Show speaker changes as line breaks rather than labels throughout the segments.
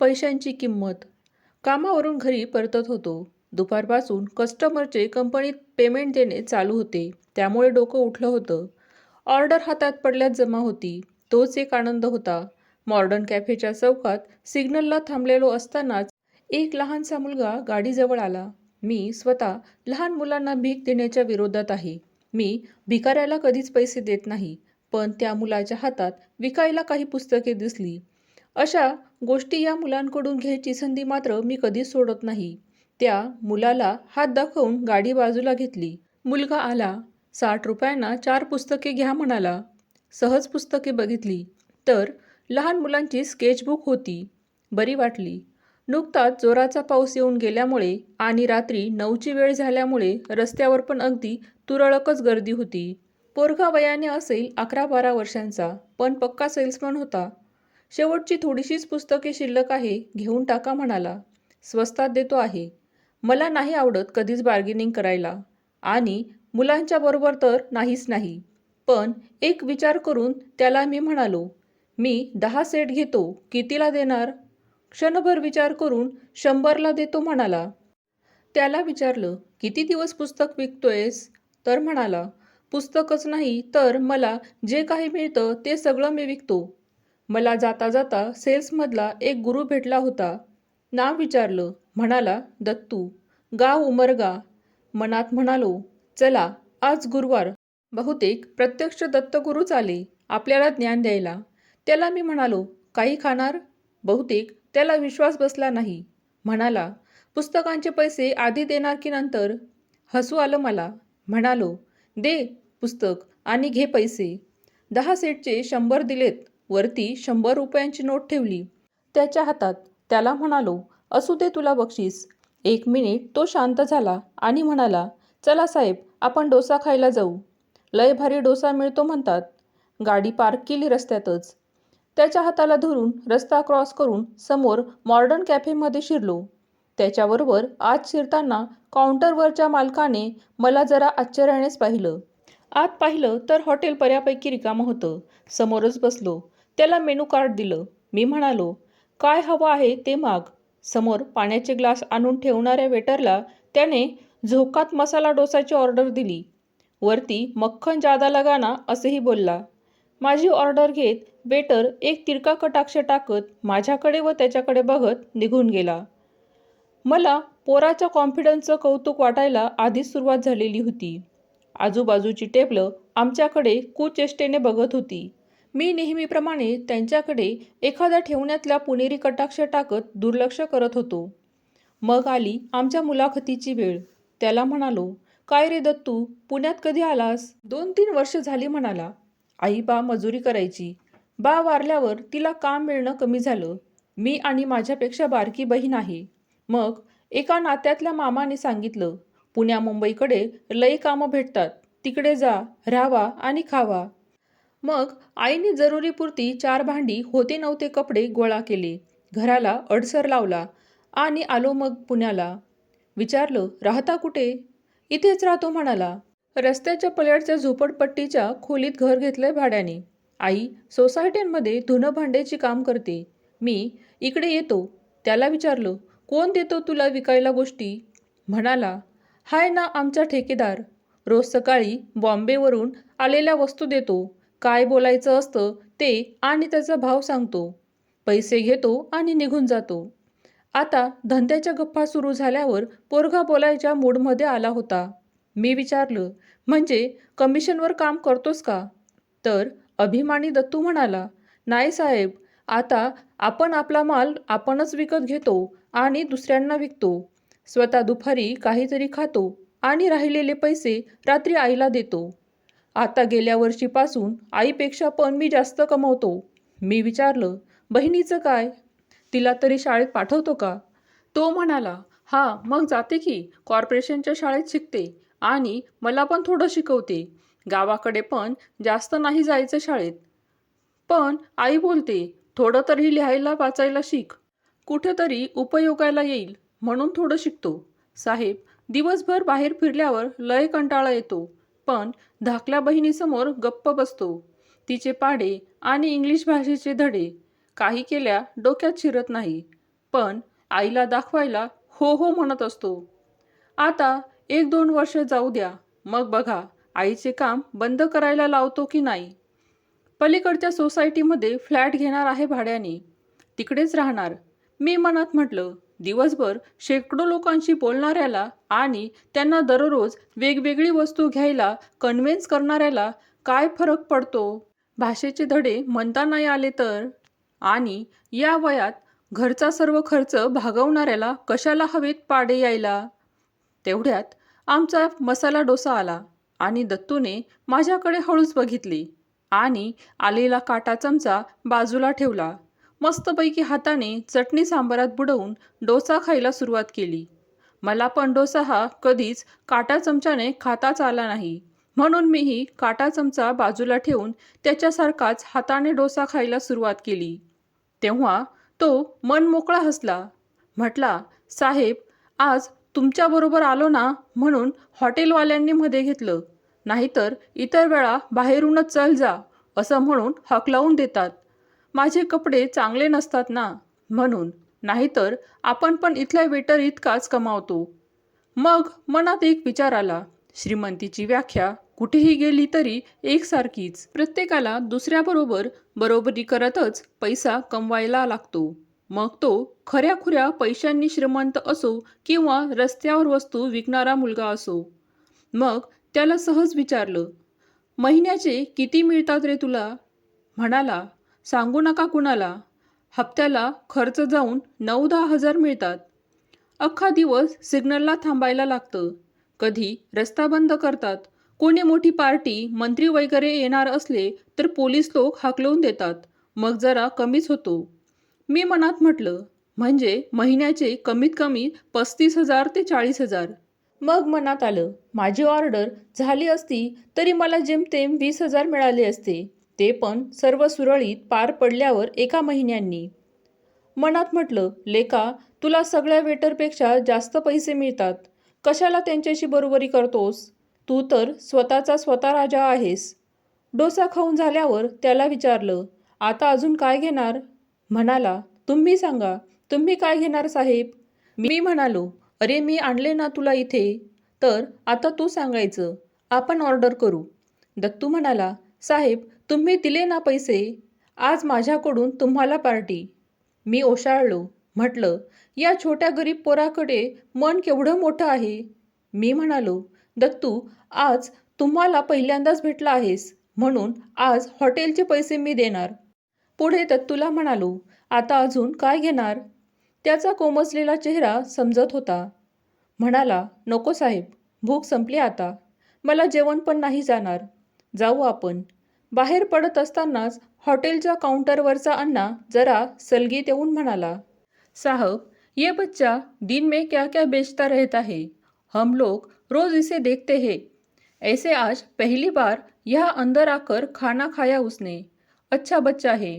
पैशांची किंमत. कामावरून घरी परतत होतो. दुपारपासून कस्टमरचे कंपनीत पेमेंट देणे चालू होते. त्यामुळे डोकं उठलं होतं. ऑर्डर हातात पडल्यात जमा होती. तोच एक आनंद होता. मॉडर्न कॅफेच्या चौकात सिग्नलला थांबलेलो असतानाच एक लहानसा मुलगा गाडीजवळ आला. मी स्वतः लहान मुलांना भीक देण्याच्या विरोधात आहे. मी भिकाऱ्याला कधीच पैसे देत नाही. पण त्या मुलाच्या हातात विकायला काही पुस्तके दिसली. अशा गोष्टी या मुलांकडून घ्यायची संधी मात्र मी कधीच सोडत नाही. त्या मुलाला हात दाखवून गाडी बाजूला घेतली. मुलगा आला. साठ रुपयांना चार पुस्तके घ्या म्हणाला. सहज पुस्तके बघितली. तर लहान मुलांची स्केचबुक होती. बरी वाटली. नुकताच जोराचा पाऊस येऊन गेल्यामुळे आणि रात्री नऊची वेळ झाल्यामुळे रस्त्यावर पण अगदी तुरळकच गर्दी होती. पोरगा वयाने असेल अकरा बारा वर्षांचा पण पक्का सेल्समन होता. शेवटची थोडीशीच पुस्तके शिल्लक आहे घेऊन टाका म्हणाला. स्वस्तात देतो आहे. मला नाही आवडत कधीच बार्गेनिंग करायला. आणि मुलांच्या बरोबर तर नाहीच नाही. पण एक विचार करून त्याला मी म्हणालो मी दहा सेट घेतो कितीला देणार? क्षणभर विचार करून शंभरला देतो म्हणाला. त्याला विचारलं किती दिवस पुस्तक विकतोयस? तर म्हणाला पुस्तकच नाही तर मला जे काही मिळतं ते सगळं मी विकतो. मला जाता जाता सेल्समधला एक गुरु भेटला होता. नाव विचारलं. म्हणाला दत्तू गाव उमरगा. मनात म्हणालो चला आज गुरुवार. बहुतेक प्रत्यक्ष दत्तगुरूच आले आपल्याला ज्ञान द्यायला. त्याला मी म्हणालो काही खाणार? बहुतेक त्याला विश्वास बसला नाही. म्हणाला पुस्तकांचे पैसे आधी देणार की नंतर? हसू आलं मला. म्हणालो दे पुस्तक आणि घे पैसे. दहा सेटचे शंभर दिलेत. वरती शंभर रुपयांची नोट ठेवली. त्याच्या हातात त्याला म्हणालो असू दे तुला बक्षीस. एक मिनिट तो शांत झाला आणि म्हणाला चला साहेब आपण डोसा खायला जाऊ. लय भारी डोसा मिळतो म्हणतात. गाडी पार्क केली रस्त्यातच. त्याच्या हाताला धरून रस्ता क्रॉस करून समोर मॉडर्न कॅफेमध्ये शिरलो. त्याच्याबरोबर आज शिरताना काउंटरवरच्या मालकाने मला जरा आश्चर्यानेच पाहिलं. आत पाहिलं तर हॉटेल बऱ्यापैकी रिकामं होतं. समोरच बसलो. त्याला मेनू कार्ड दिलं. मी म्हणालो काय हवं आहे ते माग. समोर पाण्याचे ग्लास आणून ठेवणाऱ्या वेटरला त्याने झोकात मसाला डोसाची ऑर्डर दिली. वरती मक्खन जादा लगाना असेही बोलला. माझी ऑर्डर घेत वेटर एक तिरका कटाक्ष टाकत माझ्याकडे व त्याच्याकडे बघत निघून गेला. मला पोराच्या कॉन्फिडन्सचं कौतुक वाटायला आधीच सुरुवात झालेली होती. आजूबाजूची टेबलं आमच्याकडे कुचेष्टेने बघत होती. मी नेहमीप्रमाणे त्यांच्याकडे एखाद्या ठेवण्यातल्या पुणेरी कटाक्ष टाकत दुर्लक्ष करत होतो. मग आली आमच्या मुलाखतीची वेळ. त्याला म्हणालो काय रे दत्तू पुण्यात कधी आलास? दोन तीन वर्ष झाली म्हणाला. आई बा मजुरी करायची. बा वारल्यावर तिला काम मिळणं कमी झालं. मी आणि माझ्यापेक्षा बारकी बहीण आहे. मग एका नात्यातल्या मामाने सांगितलं पुण्या मुंबईकडे लई कामं भेटतात. तिकडे जा राहावा आणि खावा. मग आईने जरुरीपुरती चार भांडी होते नव्हते कपडे गोळा केले. घराला अडसर लावला आणि आलो मग पुण्याला. विचारलं राहता कुठे? इथेच राहतो म्हणाला. रस्त्याच्या पल्याडच्या झोपडपट्टीच्या खोलीत घर घेतलंय भाड्याने. आई सोसायट्यांमध्ये धुनं भांड्याची काम करते. मी इकडे येतो. त्याला विचारलं कोण देतो तुला विकायला गोष्टी? म्हणाला हाय ना आमचा ठेकेदार. रोज सकाळी बॉम्बेवरून आलेल्या वस्तू देतो. काय बोलायचं असतं ते आणि त्याचा भाव सांगतो. पैसे घेतो आणि निघून जातो. आता धंद्याच्या गप्पा सुरू झाल्यावर पोरगा बोलायच्या मूडमध्ये आला होता. मी विचारलं म्हणजे कमिशनवर काम करतोस का? तर अभिमानी दत्तू म्हणाला नाही साहेब आता आपण आपला माल आपणच विकत घेतो आणि दुसऱ्यांना विकतो. स्वतः दुपारी काहीतरी खातो आणि राहिलेले पैसे रात्री आईला देतो. आता गेल्या वर्षीपासून आईपेक्षा पण मी जास्त कमवतो. मी विचारलं बहिणीचं काय? तिला तरी शाळेत पाठवतो का? तो म्हणाला हां मग जाते की. कॉर्पोरेशनच्या शाळेत शिकते आणि मला पण थोडं शिकवते. गावाकडे पण जास्त नाही जायचं शाळेत. पण आई बोलते थोडं तरी लिहायला वाचायला शिक. कुठेतरी उपयोगाला येईल म्हणून थोडं शिकतो. साहेब दिवसभर बाहेर फिरल्यावर लय कंटाळा येतो. पण धाकल्या बहिणीसमोर गप्प बसतो. तिचे पाढे आणि इंग्लिश भाषेचे धडे काही केल्या डोक्यात शिरत नाही पण आईला दाखवायला हो हो म्हणत असतो. आता एक दोन वर्ष जाऊ द्या मग बघा आईचे काम बंद करायला लावतो की नाही. पलीकडच्या सोसायटीमध्ये फ्लॅट घेणार आहे भाड्याने. तिकडेच राहणार. मी मनात म्हटलं दिवसभर शेकडो लोकांशी बोलणाऱ्याला आणि त्यांना दररोज वेगवेगळी वस्तू घ्यायला कन्व्हिन्स करणाऱ्याला काय फरक पडतो? भाषेचे धडे म्हणता नाही आले तर? आणि या वयात घरचा सर्व खर्च भागवणाऱ्याला कशाला हवेत पाडे यायला? तेवढ्यात आमचा मसाला डोसा आला आणि दत्तूने माझ्याकडे हळूच बघितली आणि आलेला काटा चमचा बाजूला ठेवला. मस्तपैकी हाताने चटणी सांबारात बुडवून डोसा खायला सुरुवात केली. मला पण डोसा हा कधीच काटा चमच्याने खाताच आला नाही. म्हणून मीही काटा चमचा बाजूला ठेवून त्याच्यासारखाच हाताने डोसा खायला सुरुवात केली. तेव्हा तो मन मोकळा हसला. म्हटला साहेब आज तुमच्याबरोबर आलो ना म्हणून हॉटेलवाल्यांनी मध्ये घेतलं. नाहीतर इतर वेळा बाहेरूनच चल जा असं म्हणून हकलावून देतात. माझे कपडे चांगले नसतात ना? म्हणून. नाहीतर आपण पण इथल्या वेटर इतकाच कमावतो. मग मनात एक विचार आला. श्रीमंतीची व्याख्या कुठेही गेली तरी एकसारखीच. प्रत्येकाला दुसऱ्याबरोबर बरोबरी करतच पैसा कमवायला लागतो. मग तो खऱ्याखुऱ्या पैशांनी श्रीमंत असो किंवा रस्त्यावर वस्तू विकणारा मुलगा असो. मग त्याला सहज विचारलं महिन्याचे किती मिळतात रे तुला? म्हणाला सांगू नका कुणाला. हप्त्याला खर्च जाऊन नऊ दहा हजार मिळतात. अख्खा दिवस सिग्नलला थांबायला लागतं. कधी रस्ता बंद करतात. कोणी मोठी पार्टी मंत्री वगैरे येणार असले तर पोलीस लोक हाकलवून देतात. मग जरा कमीच होतो. मी मनात म्हटलं म्हणजे महिन्याचे कमीत कमी पस्तीस हजार ते चाळीस हजार. मग मनात आलं माझी ऑर्डर झाली असती तरी मला जेमतेम वीस हजार मिळाले असते. ते पण सर्व सुरळीत पार पडल्यावर एका महिन्यांनी. मनात म्हटलं लेका तुला सगळ्या वेटरपेक्षा जास्त पैसे मिळतात. कशाला त्यांच्याशी बरोबरी करतोस? तू तर स्वतःचा स्वतः राजा आहेस. डोसा खाऊन झाल्यावर त्याला विचारलं आता अजून काय घेणार? म्हणाला तुम्ही सांगा तुम्ही काय घेणार साहेब? मी म्हणालो अरे मी आणले ना तुला इथे. तर आता तू सांगायचं. आपण ऑर्डर करू. दत्तू म्हणाला साहेब तुम्ही दिले ना पैसे आज माझ्याकडून तुम्हाला पार्टी. मी ओशाळलो म्हटलं या छोट्या गरीब पोराकडे मन केवढं मोठं आहे? मी म्हणालो दत्तू आज तुम्हाला पहिल्यांदाच भेटला आहेस म्हणून आज हॉटेलचे पैसे मी देणार. पुढे दत्तूला म्हणालो आता अजून काय घेणार? त्याचा कोमसलेला चेहरा समजत होता. म्हणाला नको साहेब भूक संपली आता. मला जेवण पण नाही जाणार. जाऊ आपण. बाहेर पडत असतानाच हॉटेलच्या काउंटरवरचा अण्णा जरा सलगीत येऊन म्हणाला साहब ये बच्चा दिन में क्या क्या बेचता रहता है? हम लोग रोज इसे देखते हैं। ऐसे आज पहली बार यह अंदर आकर खाना खाया उसने। अच्छा बच्चा है।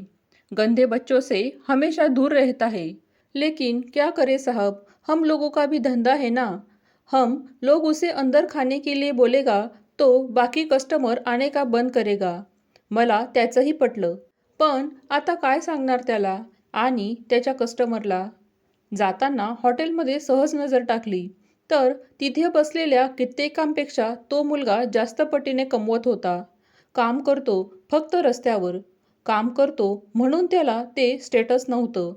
गंदे बच्चों से हमेशा दूर रहता है। लेकिन क्या करे साहब हम लोगों का भी धंधा है ना। हम लोग उसे अंदर खाने के लिए बोलेगा तो बाकी कस्टमर आने का बंद करेगा। मला त्याचंही पटलं. पण आता काय सांगणार त्याला आणि त्याच्या कस्टमरला जाताना हॉटेलमध्ये सहज नजर टाकली. तर तिथे बसलेल्या कित्येकांपेक्षा तो मुलगा जास्त पटीने कमवत होता. काम करतो फक्त रस्त्यावर. काम करतो म्हणून त्याला ते स्टेटस नव्हतं.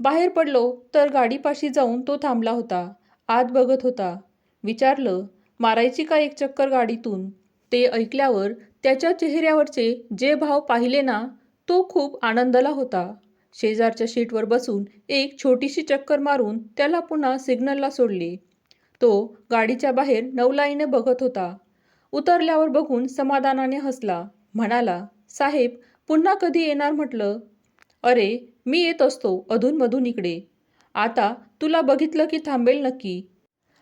बाहेर पडलो तर गाडीपाशी जाऊन तो थांबला होता. आत बघत होता. विचारलं मारायची का एक चक्कर गाडीतून? ते ऐकल्यावर त्याच्या चेहऱ्यावरचे जे भाव पाहिले ना तो खूप आनंदाला होता. शेजारच्या शीटवर बसून एक छोटीशी चक्कर मारून त्याला पुन्हा सिग्नलला सोडले. तो गाडीच्या बाहेर नवलाईने बघत होता. उतरल्यावर बघून समाधानाने हसला. म्हणाला साहेब पुन्हा कधी येणार म्हटलं? अरे मी येत असतो अधूनमधून इकडे. आता तुला बघितलं की थांबेल नक्की.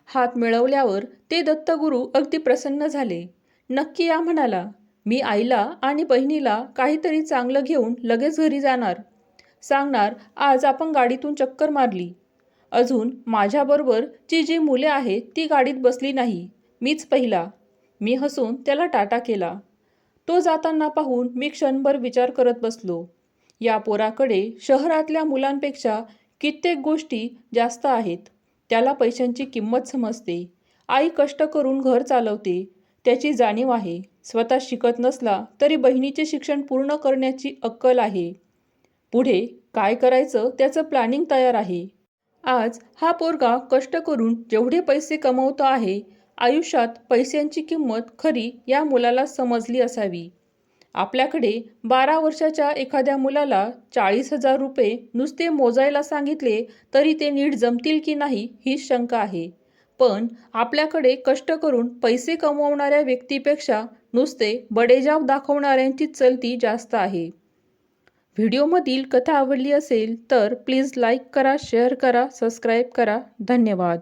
हात मिळवल्यावर ते दत्तगुरू अगदी प्रसन्न झाले. नक्की या म्हणाला मी आईला आणि बहिणीला काहीतरी चांगलं घेऊन लगेच घरी जाणार. सांगणार आज आपण गाडीतून चक्कर मारली. अजून माझ्याबरोबर जी जी मुले आहेत ती गाडीत बसली नाही. मीच पहिला. मी हसून त्याला टाटा केला. तो जाताना पाहून मी क्षणभर विचार करत बसलो. या पोराकडे शहरातल्या मुलांपेक्षा कित्येक गोष्टी जास्त आहेत. त्याला पैशांची किंमत समजते. आई कष्ट करून घर चालवते. त्याची जाणीव आहे. स्वतः शिकत नसला तरी बहिणीचे शिक्षण पूर्ण करण्याची अक्कल आहे. पुढे काय करायचं त्याचं प्लॅनिंग तयार आहे. आज हा पोरगा कष्ट करून जेवढे पैसे कमवतो आहे आयुष्यात पैशांची किंमत खरी या मुलाला समजली असावी. आपल्याकडे बारा वर्षाच्या एखाद्या मुलाला चाळीस हजार रुपये नुसते मोजायला सांगितले तरी ते नीट जमतील की नाही ही शंका आहे. पण आपल्याकडे कष्ट करून पैसे कमवणाऱ्या व्यक्तीपेक्षा नुसते बडेजाव दाखवणाऱ्यांची चलती जास्त आहे. व्हिडिओमधील कथा आवडली असेल तर प्लीज लाईक करा शेअर करा सबस्क्राईब करा. धन्यवाद.